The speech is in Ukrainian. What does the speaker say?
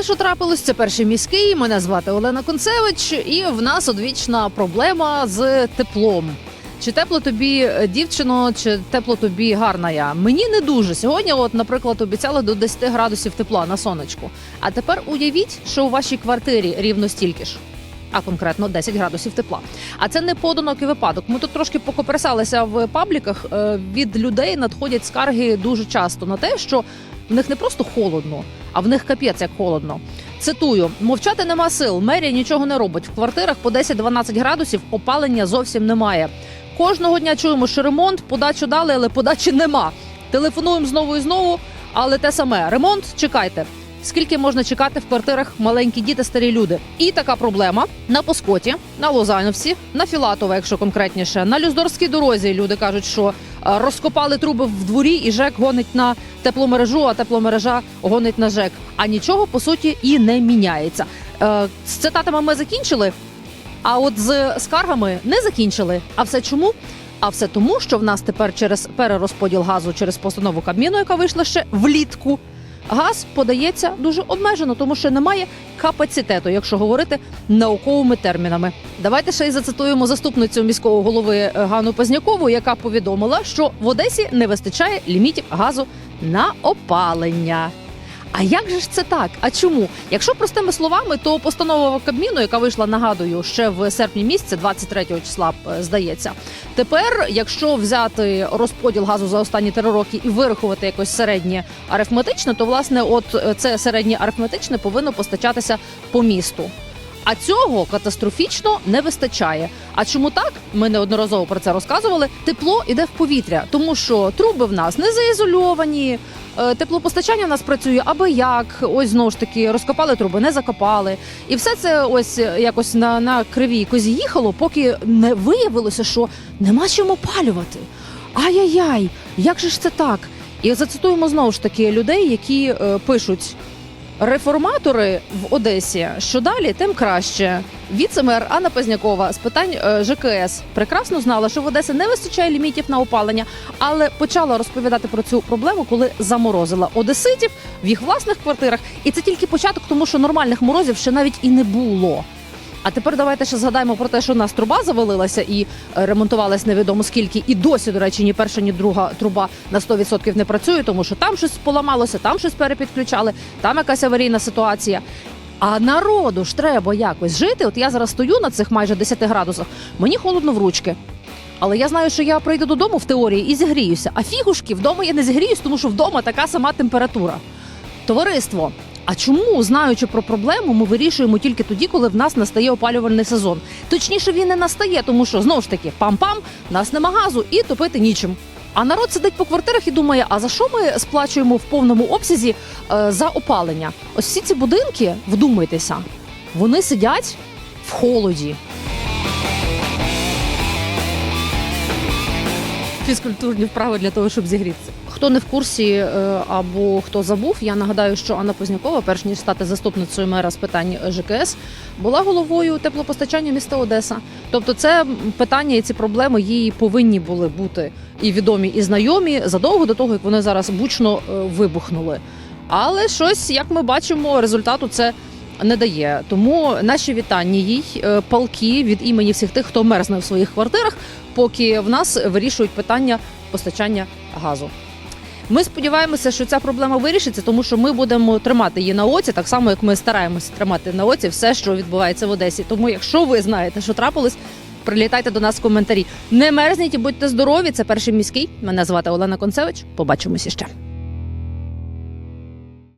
все, що трапилось, це перший міський. Мене звати Олена Концевич, і в нас одвічна проблема з теплом. Чи тепло тобі, е, дівчино, чи тепло тобі гарна я? Мені не дуже. Сьогодні, от, наприклад, обіцяли до 10 градусів тепла на сонечку. А тепер уявіть, що у вашій квартирі рівно стільки ж. А конкретно 10 градусів тепла. А це не поодинокий випадок. Ми тут трошки покоперсалися в пабліках. Е, Від людей надходять скарги дуже часто на те, що в них не просто холодно, а в них капець як холодно. Цитую: мовчати нема сил. Мерія нічого не робить. В квартирах по 10-12 градусів опалення зовсім немає. Кожного дня чуємо, що ремонт, подачу дали, але подачі нема. Телефонуємо знову і знову, але те саме ремонт. Чекайте. Скільки можна чекати в квартирах маленькі діти, старі люди? І така проблема на Поскоті, на Лозановці, на Філатова, якщо конкретніше, на Люздорській дорозі. Люди кажуть, що розкопали труби в дворі, і ЖЕК гонить на тепломережу, а тепломережа гонить на ЖЕК. А нічого по суті і не міняється. Е, З цитатами ми закінчили. А от з скаргами не закінчили. А все чому? А все тому, що в нас тепер через перерозподіл газу через постанову Кабміну, яка вийшла ще влітку. Газ подається дуже обмежено, тому що немає капацитету, якщо говорити науковими термінами. Давайте ще й зацитуємо заступницю міського голови е, Гану Пазнякову, яка повідомила, що в Одесі не вистачає лімітів газу на опалення. А як же ж це так? А чому? Якщо простими словами, то постанова Кабміну, яка вийшла, нагадую, ще в серпні місяці, 23 числа, е, здається. Тепер, якщо взяти розподіл газу за останні три роки і вирахувати якось середнє арифметичне, то власне, от е, це середнє арифметичне повинно постачатися по місту. А цього катастрофічно не вистачає. А чому так? Ми неодноразово про це розказували. Тепло іде в повітря, тому що труби в нас не заізольовані. Е, Теплопостачання в нас працює аби як. Ось знову ж таки розкопали труби, не закопали. І все це ось якось на, на кривій козі їхало, поки не виявилося, що нема чим опалювати. Ай-яй-яй, як же ж це так? І зацитуємо знову ж таки людей, які е, пишуть. Реформатори в Одесі, що далі, тим краще. Віцемер Анна Пазнякова з питань е, ЖКС прекрасно знала, що в Одесі не вистачає лімітів на опалення, але почала розповідати про цю проблему, коли заморозила одеситів в їх власних квартирах. І це тільки початок, тому що нормальних морозів ще навіть і не було. А тепер давайте ще згадаємо про те, що у нас труба завалилася і е, ремонтувалась невідомо скільки. І досі, до речі, ні перша, ні друга труба на 100% не працює, тому що там щось поламалося, там щось перепідключали, там якась аварійна ситуація. А народу ж треба якось жити. От я зараз стою на цих майже 10 градусах. Мені холодно в ручки. Але я знаю, що я прийду додому в теорії і зігріюся. А фігушки вдома я не зігріюсь, тому що вдома така сама температура. Товариство. А чому, знаючи про проблему, ми вирішуємо тільки тоді, коли в нас настає опалювальний сезон? Точніше, він не настає, тому що знову ж таки пам-пам, нас нема газу і топити нічим. А народ сидить по квартирах і думає: а за що ми сплачуємо в повному обсязі е, за опалення? Ось всі ці будинки, вдумайтеся, вони сидять в холоді. Фізкультурні вправи для того, щоб зігрітися. Хто не в курсі е, або хто забув, я нагадаю, що Анна Познякова, перш ніж стати заступницею мера з питань ЖКС, була головою теплопостачання міста Одеса. Тобто, це питання і ці проблеми їй повинні були бути і відомі, і знайомі задовго до того, як вони зараз бучно е, вибухнули. Але щось, як ми бачимо, результату це не дає. Тому наші вітання їй е, палки від імені всіх тих, хто мерзне в своїх квартирах, поки в нас вирішують питання постачання газу. Ми сподіваємося, що ця проблема вирішиться, тому що ми будемо тримати її на оці, так само як ми стараємося тримати на оці все, що відбувається в Одесі. Тому, якщо ви знаєте, що трапилось, прилітайте до нас в коментарі. Не мерзніть і будьте здорові. Це перший міський. Мене звати Олена Концевич. Побачимося ще.